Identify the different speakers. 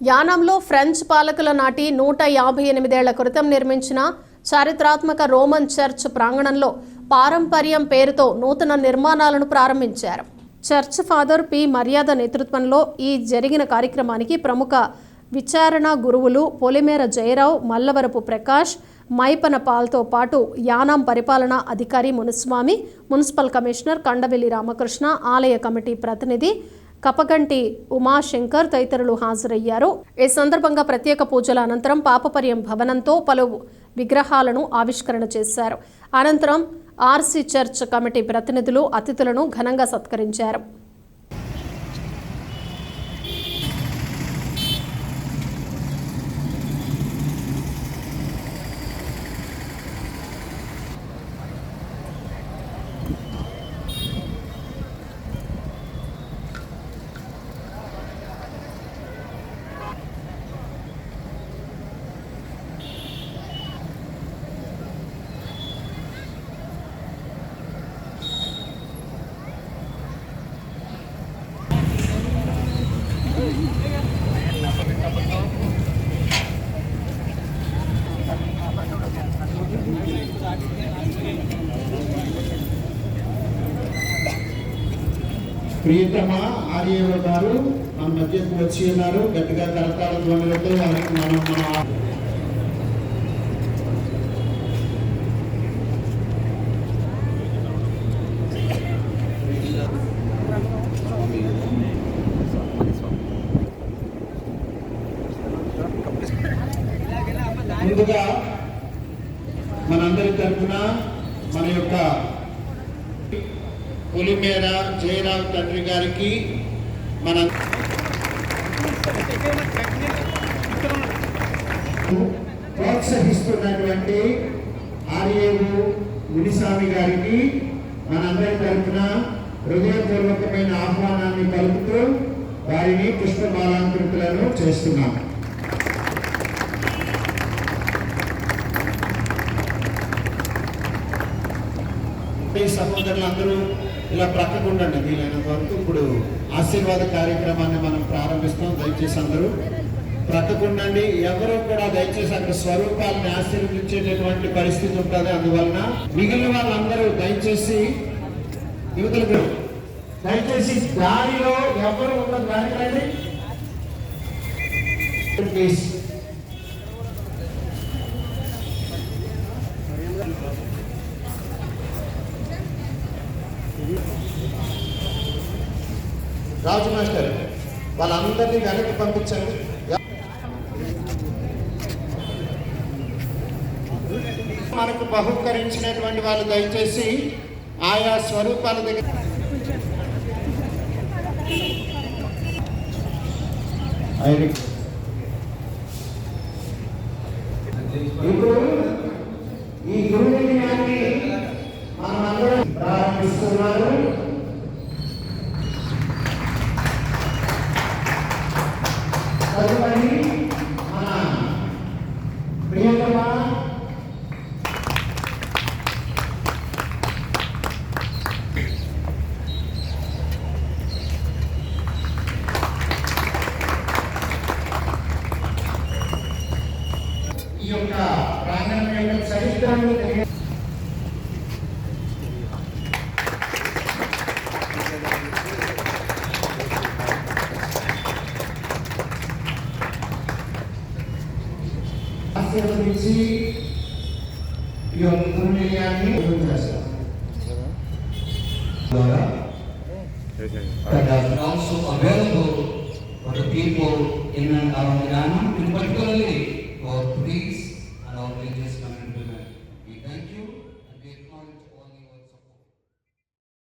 Speaker 1: యానంలో ఫ్రెంచ్ పాలకుల నాటి నూట యాభై ఎనిమిదేళ్ళ క్రితం నిర్మించిన చారిత్రాత్మక రోమన్ చర్చ్ ప్రాంగణంలో పారంపర్యం పేరుతో నూతన నిర్మాణాలను ప్రారంభించారు. Church father P. మర్యాద నేతృత్వంలో ఈ జరిగిన కార్యక్రమానికి ప్రముఖ విచారణ గురువులు పొలిమేర జయరావు మల్లవరపు ప్రకాష్ మైపన పాల్తో పాటు యానాం పరిపాలనా అధికారి మునుస్వామి మున్సిపల్ కమిషనర్ కండవెల్లి రామకృష్ణ ఆలయ కమిటీ ప్రతినిధి కపగంటి ఉమాశంకర్ తదితరులు హాజరయ్యారు. ఈ సందర్భంగా ప్రత్యేక పూజల అనంతరం పాపపర్యం భవనంతో పలు విగ్రహాలను ఆవిష్కరణ చేశారు. అనంతరం ఆర్సీ చర్చ్ కమిటీ ప్రతినిధులు అతిథులను ఘనంగా సత్కరించారు.
Speaker 2: ప్రియతమ ఆర్యవ గారు మన మధ్యకు వచ్చి ఉన్నారు. గట్టిగా కరతాళ ధ్వనులతో వారికి మనం మన ముందుగా మనందరి తరఫున మన యొక్క పులిమేర జయరావు తండ్రి గారికి మన ప్రోత్సహిస్తున్నటువంటి ఆర్యేవు మునిస్వామి గారికి మనందరి తరఫున హృదయపూర్వకమైన ఆహ్వానాన్ని కలుపుతూ వారిని పుష్పమాలాంకృతులను చేస్తున్నాం. సహోదరులందరూ ఇలా ప్రక్కకు ఉండండి వీలైనంత వరకు. ఇప్పుడు ఆశీర్వాద కార్యక్రమాన్ని మనం ప్రారంభిస్తాం. దయచేసి అందరూ ప్రక్కకు ఎవరు కూడా దయచేసి అక్కడ స్వరూపాలను ఆశీర్వదించేటటువంటి పరిస్థితి ఉంటుంది. అందువలన మిగిలిన వాళ్ళందరూ దయచేసి యువతలకు దయచేసి దారిలో ఎవరు ఉన్న దారి రండి ప్లీజ్ రాజు మాస్టర్ వాళ్ళందరినీ వెనక్కి పంపించండి. మనకు బహుకరించినటువంటి వాళ్ళు దయచేసి ఆయా స్వరూపాల దగ్గర ఇప్పుడు ఈ అందరం ప్రారంభిస్తున్నారు తదుపరి మన ప్రియతమ ఈ యొక్క ప్రాంగణం యొక్క చరిత్రను తెలియ ఆశీర్వదించి ఈ యొక్క పుణ్యాన్ని చేస్తాం ద్వారా
Speaker 3: that are also available for the people in and around Ghana,